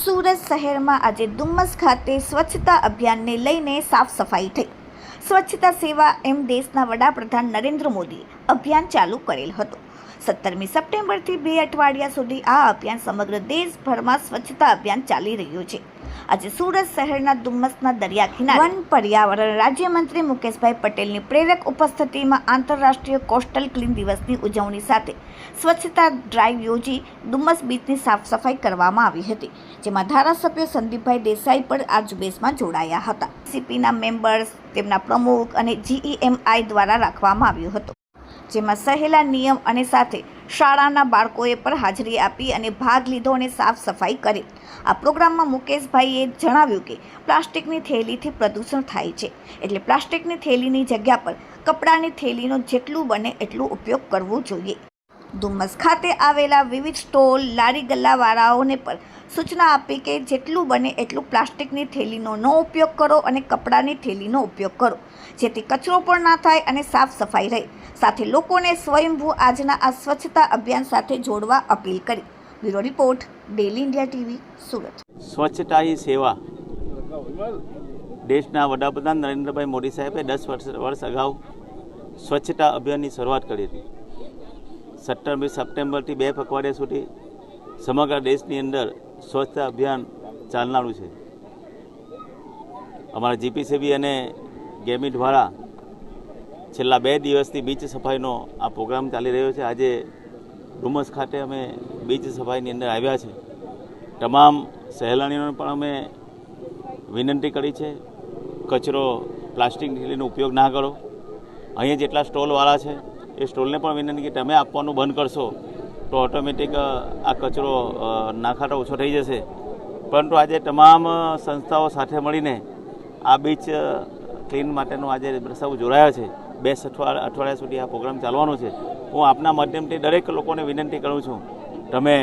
સુરત શહેરમાં આજે ડુમ્મસ ખાતે સ્વચ્છતા અભિયાનને લઈને સાફ સફાઈ થઈ. સ્વચ્છતા સેવા એમ દેશના વડાપ્રધાન નરેન્દ્ર મોદીએ અભિયાન ચાલુ કરેલ હતું. સત્તરમી સપ્ટેમ્બરથી બે અઠવાડિયા સુધી આ અભિયાન સમગ્ર દેશભરમાં સ્વચ્છતા અભિયાન ચાલી રહ્યું છે. આજે સુરત શહેરના ડુમ્મસના દરિયા કિનારે વન પર્યાવરણ રાજ્યમંત્રી મુકેશભાઈ પટેલની પ્રેરક ઉપસ્થિતિમાં આંતરરાષ્ટ્રીય કોસ્ટલ ક્લીન દિવસની ઉજવણી સાથે સ્વચ્છતા ડ્રાઈવ યોજી ડુમ્મસ બીચની સાફ સફાઈ કરવામાં આવી હતી, જેમાં ધારાસભ્ય સંદીપભાઈ દેસાઈ પણ આ ઝુંબેશમાં જોડાયા હતા. સીપીના મેમ્બર્સ, તેમના પ્રમુખ અને જીઈએમઆઈ દ્વારા રાખવામાં આવ્યું હતું, જેમાં સહેલા નિયમ અને સાથે શાળાના બાળકોએ પણ હાજરી આપી અને ભાગ લીધો અને સાફ સફાઈ કરી. આ પ્રોગ્રામમાં મુકેશભાઈએ જણાવ્યું કે, પ્લાસ્ટિકની થેલીથી પ્રદૂષણ થાય છે. એટલે પ્લાસ્ટિકની થેલીની જગ્યા પર કપડાની થેલીનો જેટલું બને એટલું ઉપયોગ કરવો જોઈએ. ધુમ્મસ ખાતે આવેલા વિવિધ સ્ટોલ, લારી ગલ્લાવાળાઓને પણ સૂચના આપી કે જેટલું બને એટલું પ્લાસ્ટિકની થેલીનો ન ઉપયોગ કરો અને કપડાની થેલીનો ઉપયોગ કરો, જેથી કચરો પણ ના થાય અને સાફ સફાઈ રહે. સાથે લોકોને સ્વયંભૂ આજના આ સ્વચ્છતા અભિયાન સાથે જોડવા અપીલ કરી. Bureau report daily India TV, Surat. સ્વચ્છતા સેવા. દેશના વડાપ્રધાન નરેન્દ્રભાઈ મોદી સાહેબે દસ વર્ષ વર્ષ અગાઉ સ્વચ્છતા અભિયાનની શરૂઆત કરી હતી. સત્તરમી સપ્ટેમ્બરથી બે પખવાડિયા સુધી સમગ્ર દેશની અંદર સ્વચ્છતા અભિયાન ચાલનારું છે. અમારા જીપીસીબી અને ગેમી છેલ્લા બે દિવસથી બીચ સફાઈનો આ પ્રોગ્રામ ચાલી રહ્યો છે. આજે ડુમસ ખાતે અમે બીચ સફાઈની અંદર આવ્યા છે. તમામ સહેલાણીઓને પણ અમે વિનંતી કરી છે, કચરો પ્લાસ્ટિક થેલીનો ઉપયોગ ના કરો. અહીંયા જેટલા સ્ટોલવાળા છે, એ સ્ટોલને પણ વિનંતી કે તમે આપવાનું બંધ કરશો. તો ઓટોમેટિક આ કચરો નાખાટો ઓછો થઈ જશે. પરંતુ આજે તમામ સંસ્થાઓ સાથે મળીને આ બીચ ક્લીન માટેનો આજે સૌ જોડાયા છે. બે અઠવાડિયા સુધી આ પ્રોગ્રામ ચાલવાનો છે. હું આપના માધ્યમથી દરેક લોકોને વિનંતી કરું છું. તમે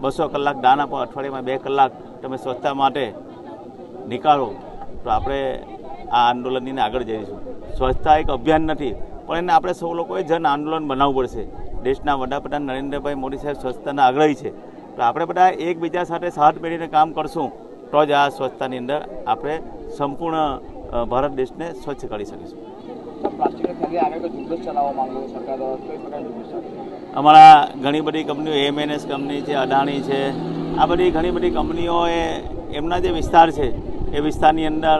બસો કલાક દાન આપો, અઠવાડિયામાં બે કલાક તમે સ્વચ્છતા માટે નીકાળો. તો આપણે આ આંદોલનની આગળ જઈશું. સ્વચ્છતા એક અભિયાન નથી પણ એને આપણે સૌ લોકોએ જન આંદોલન બનાવવું પડશે. દેશના વડાપ્રધાન નરેન્દ્રભાઈ મોદી સાહેબ સ્વચ્છતાના આગ્રહી છે. તો આપણે બધા એકબીજા સાથે સાથ મેળવીને કામ કરશું. તો જ આ સ્વચ્છતાની અંદર આપણે સંપૂર્ણ ભારત દેશને સ્વચ્છ કરી શકીશું. અમારા ઘણી બધી કંપનીઓ એમએનએસ કંપની છે, અદાણી છે, આ બધી ઘણી બધી કંપનીઓએ એમના જે વિસ્તાર છે, એ વિસ્તારની અંદર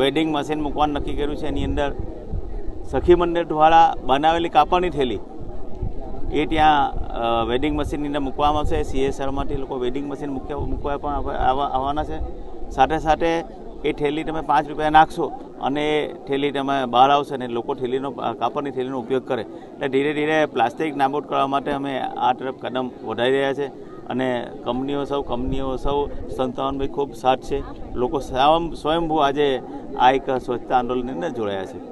વેડિંગ મશીન મૂકવાનું નક્કી કર્યું છે. એની અંદર સખી મંડળ દ્વારા બનાવેલી કાપડની થેલી. એ ત્યાં વેડિંગ મશીનની અંદર મૂકવામાં આવશે. સીએસઆરમાંથી લોકો વેડિંગ મશીન મૂક્યા મૂકવા પણ આવા- આવા- આવવાના છે. સાથે સાથે એ થેલી તમે પાંચ રૂપિયા નાખશો અને એ થેલી તમે બહાર આવશે અને લોકો થેલીનો કાપડની થેલીનો ઉપયોગ કરે. એટલે ધીરે ધીરે પ્લાસ્ટિક નાબૂદ કરવા માટે અમે આ તરફ કદમ વધારી રહ્યા છે અને કંપનીઓ સૌ કંપનીઓ સૌ સંતાનભાઈ ખૂબ સાથ છે. લોકો સ્વયં, સ્વયંભૂ આજે આ એક સ્વચ્છતા આંદોલનની અંદર જોડાયા છે.